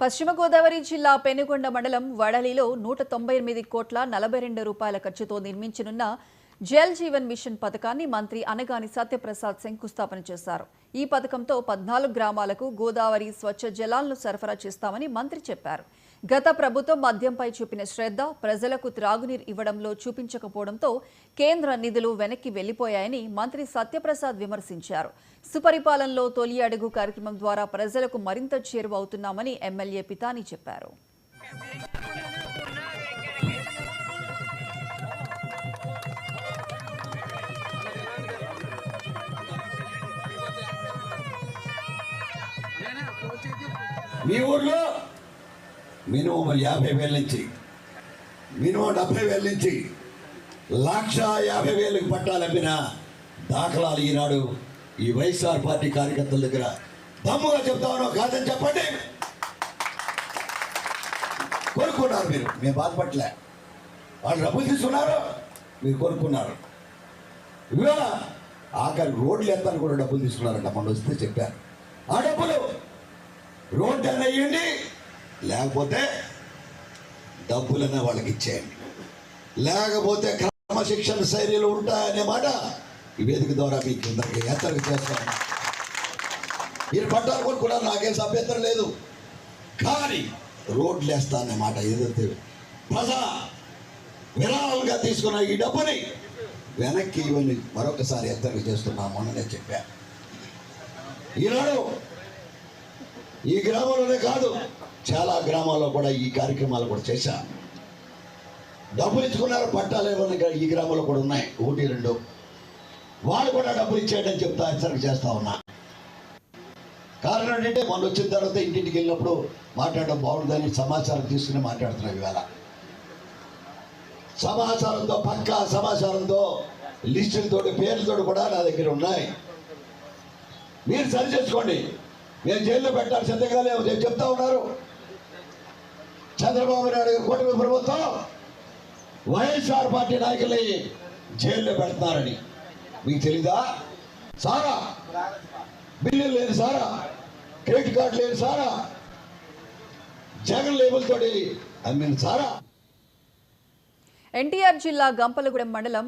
పశ్చిమ గోదావరి జిల్లా పెనుగొండ మండలం వడలిలో నూట తొంభై ఎనిమిది కోట్ల నలభై రెండు రూపాయల ఖర్చుతో నిర్మించనున్న జల్ జీవన్ మిషన్ పథకాన్ని మంత్రి అనగాని సత్యప్రసాద్ శంకుస్థాపన చేశారు. ఈ పథకంతో పద్నాలుగు గ్రామాలకు గోదావరి స్వచ్ఛ జలాలను సరఫరా చేస్తామని మంత్రి చెప్పారు. గత ప్రభుత్వం మద్యంపై చూపిన శ్రద్ధ ప్రజలకు త్రాగునీరు ఇవ్వడంలో చూపించకపోవడంతో కేంద్ర నిధులు వెనక్కి వెళ్ళిపోయాయని మంత్రి సత్యప్రసాద్ విమర్శించారు. సుపరిపాలనలో తొలి అడుగు కార్యక్రమం ద్వారా ప్రజలకు మరింత చేరువవుతున్నామని ఎమ్మెల్యే పితాని చెప్పారు. మీ ఊర్లో మినిమం యాభై వేల నుంచి మినిమం డెబ్బై వేల నుంచి లక్ష యాభై వేలకు పట్టాలమ్మిన దాఖలాలు ఈనాడు ఈ వైఎస్ఆర్ పార్టీ కార్యకర్తల దగ్గర. దమ్ముగా చెప్తామనో కాదని చెప్పండి. కొనుక్కున్నారు మీరు. మేము బాధపడలే. వాళ్ళు డబ్బులు తీసుకున్నారు మీరు కొనుక్కున్నారు ఇవాళ ఆఖరి రోడ్లు ఎత్తాను కూడా డబ్బులు తీసుకున్నారంట మొన్న వస్తే చెప్పారు. ఆ డబ్బులు రోడ్డు అన్న లేకపోతే డబ్బులనే వాళ్ళకి ఇచ్చేయండి. లేకపోతే క్రమశిక్షణ శైలిలు ఉంటాయనే మాట ఈ వేదిక ద్వారా మీకు అందరికీ చేస్తాను మీరు పట్టాలు కూడా నాకేం అభ్యంతరం లేదు. కానీ రోడ్లు వేస్తా అనే మాట ఏదైతే ప్రజా విరాళంగా తీసుకున్న ఈ డబ్బుని వెనక్కి ఇవన్నీ మరొకసారి ఎత్తరికి చేస్తున్నాము అని నేను చెప్పాను ఈనాడు ఈ గ్రామంలోనే కాదు చాలా గ్రామాల్లో కూడా ఈ కార్యక్రమాలు కూడా చేశా డబ్బులు ఇచ్చుకున్నారు పట్టాలు ఏమైనా ఈ గ్రామంలో కూడా ఉన్నాయి. ఒకటి రెండు. వాళ్ళు కూడా డబ్బులు ఇచ్చేయడం చెప్తా హెచ్చరిక చేస్తా ఉన్నా. కారణం ఏంటంటే మొన్న వచ్చిన తర్వాత ఇంటింటికి వెళ్ళినప్పుడు మాట్లాడడం బాగుంటుందని సమాచారం తీసుకుని మాట్లాడుతున్నాం ఇవాళ. సమాచారంతో పక్కా సమాచారంతో లిస్టులతో పేర్లతో కూడా నా దగ్గర ఉన్నాయి. మీరు సరి చేసుకోండి. నేను జైల్లో పెట్టాలి సంతకాలే రేపు చెప్తా ఉన్నారు? చంద్రబాబు నాయుడు కూటమి ప్రభుత్వం వైఎస్ఆర్ పార్టీ నాయకుల్ని జైల్లో పెడుతున్నారని. మీకు తెలీదా? సారా? బిల్లు లేదు సారా? క్రెడిట్ కార్డు లేదు సారా? జగన్ లేబుల్ తోటి సారా? ఎన్టీఆర్ జిల్లా గంపలగూడెం మండలం